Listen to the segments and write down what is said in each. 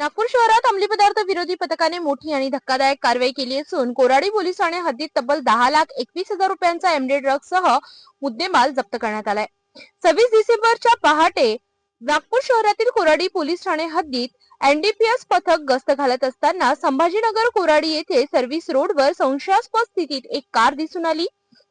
नागपूर शहरात अंमली पदार्थ विरोधी पथकाने मोठी आणि धक्कादायक कारवाई केली असून कोराडी पोलीस ठाणे हद्दीत तब्बल दहा लाख एकवीस हजार रुपयांचा एमडी ड्रग्ज सह मुद्देमाल जप्त करण्यात आलाय. सव्वीस डिसेंबरच्या पहाटे नागपूर शहरातील कोराडी पोलीस ठाणे हद्दीत एनडीपीएस पथक गस्त घालत असताना संभाजीनगर कोराडी येथे सर्व्हिस रोडवर संशयास्पद स्थितीत एक कार दिसून आली.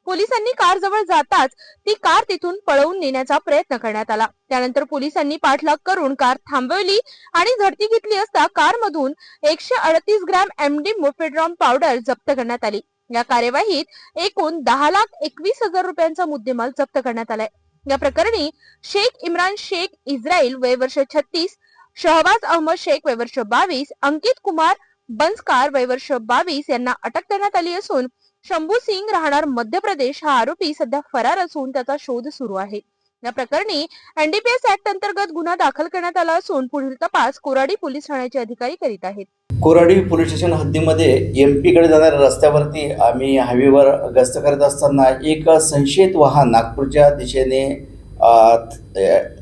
पोलिसांनी कार जवळ जाताच ती कार तिथून पळवून नेण्याचा प्रयत्न करण्यात आला. त्यानंतर पोलिसांनी पाठलाग करून कार थांबवली आणि झडती घेतली असता कार मधून एकशे अडतीस ग्रॅम एमडी मोफेड्रॉन पावडर जप्त करण्यात आली. या कार्यवाहीत एकूण दहा लाख एकवीस हजार रुपयांचा मुद्देमाल जप्त करण्यात आलाय. या प्रकरणी शेख इम्रान शेख इस्रायल वय वर्ष छत्तीस शहबाज अहमद शेख वय वर्ष बावीस अंकित कुमार बंसकार वय वर्ष बावीस यांना अटक करण्यात आली असून शंभू सिंग राहणार मध्य प्रदेश हा आरोपी सध्या फरार असून त्याचा शोध सुरू आहे. या प्रकरणी एनडीपीएस ऍक्ट अंतर्गत गुन्हा दाखल करण्यात आला असून पुढील तपास कोराडी पोलीस ठाण्याचे अधिकारी करीत आहेत. कोराडी पोलीस स्टेशन हद्दीमध्ये एम पीकडे जाणाऱ्या रस्त्यावरती आम्ही हायवेवर गस्त करत असताना एक संशयित वाहन नागपूरच्या दिशेने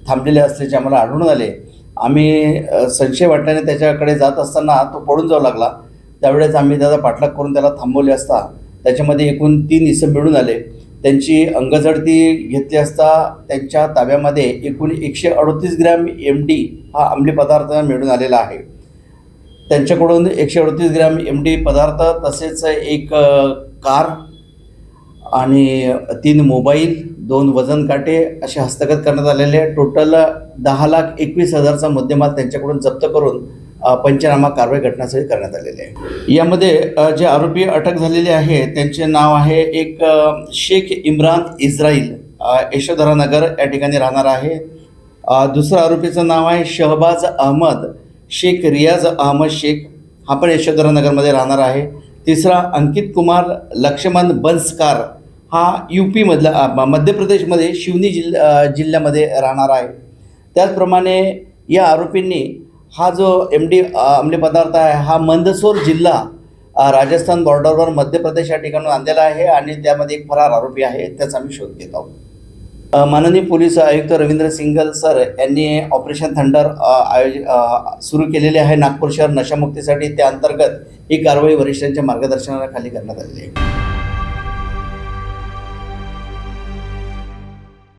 थांबलेले असल्याचे आम्हाला आढळून आले. आम्ही संशय वाटल्याने त्याच्याकडे जात असताना तो पळून जाऊ लागला. त्यावेळेस आम्ही त्याचा पाठलाग करून त्याला थांबवले असता त्याच्यामध्ये एकूण तीन इसम मिळून आले त्यांची अंगझडती घेतली असता त्यांच्या ताब्यामध्ये एकूण एकशे अडतीस ग्रॅम एम डी हा अंमली पदार्थ मिळून आलेला आहे त्यांच्याकडून एकशे अडतीस ग्रॅम एम डी पदार्थ तसेच एक कार आणि तीन मोबाईल दोन वजन काटे असे हस्तगत करण्यात आलेले आहे. टोटल दहा लाख एकवीस हजारचा मुद्देमाल त्यांच्याकडून जप्त करून पंचनामा कारवाई घटनास्थळी करण्यात आलेले आहे. यामध्ये जे आरोपी अटक झालेले आहे त्यांचे नाव आहे एक शेख इम्रान इस्राईल यशोधरा नगर या ठिकाणी राहणार आहे. अ, दुसरं आरोपीचं नाव आहे शहबाज अहमद शेख रियाज अहमद शेख हा पण यशोधरा नगरमध्ये राहणार आहे. तिसरा अंकित कुमार लक्ष्मण बन्सकार हा यू पीमधला मध्य प्रदेशमध्ये शिवनी जिल्हा जिल्ह्यामध्ये राहणार आहे. त्याचप्रमाणे या आरोपींनी हा जो एम डी अंमली पदार्थ आहे हा मंदसोर जिल्हा राजस्थान बॉर्डरवर मध्य प्रदेश या ठिकाणून आणलेला आहे आणि त्यामध्ये एक फरार आरोपी आहे त्याचा आम्ही शोध घेत आहोत. माननीय पोलीस आयुक्त रवींद्र सिंगल सर यांनी ऑपरेशन थंडर आयोज सुरू केलेले आहे. नागपूर शहर नशामुक्तीसाठी त्या अंतर्गत ही कारवाई वरिष्ठांच्या मार्गदर्शनाखाली करण्यात आलेली आहे.